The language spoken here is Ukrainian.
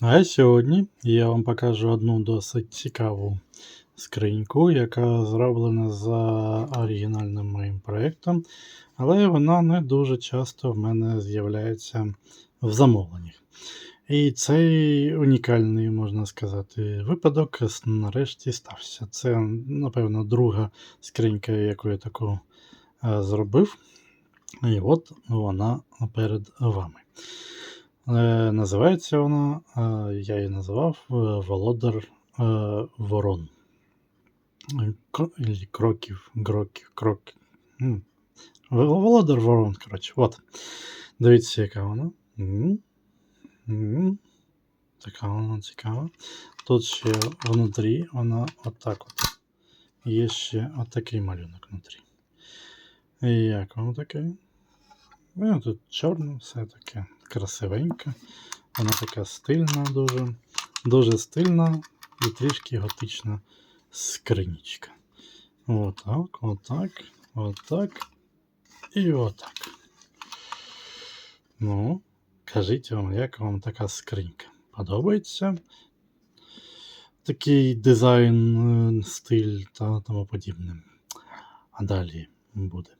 А сьогодні я вам покажу одну досить цікаву скриньку, яка зроблена за оригінальним моїм проєктом, але вона не дуже часто в мене з'являється в замовленнях. І цей унікальний, можна сказати, випадок нарешті стався. Це, напевно, друга скринька, яку я таку е, зробив. І от вона перед вами. Е, Називається вона, е, я її називав е, Володар Ворон. Кроків, Гроків, Кроків. Володар Ворон, коротше. От. Дивіться, яка вона. Така вона цікава. Тут ще внутрі вона отак от. Є ще отакий малюнок внутрі. Як вам таке? Ну, тут чорне, все таке красивеньке. Вона така стильна, дуже, дуже стильна і трішки готична скринічка. Отак, отак, отак і отак. Ну, кажіть вам, як вам така скринька? Подобається? Такий дизайн, е, стиль та тому подібне. А далі буде.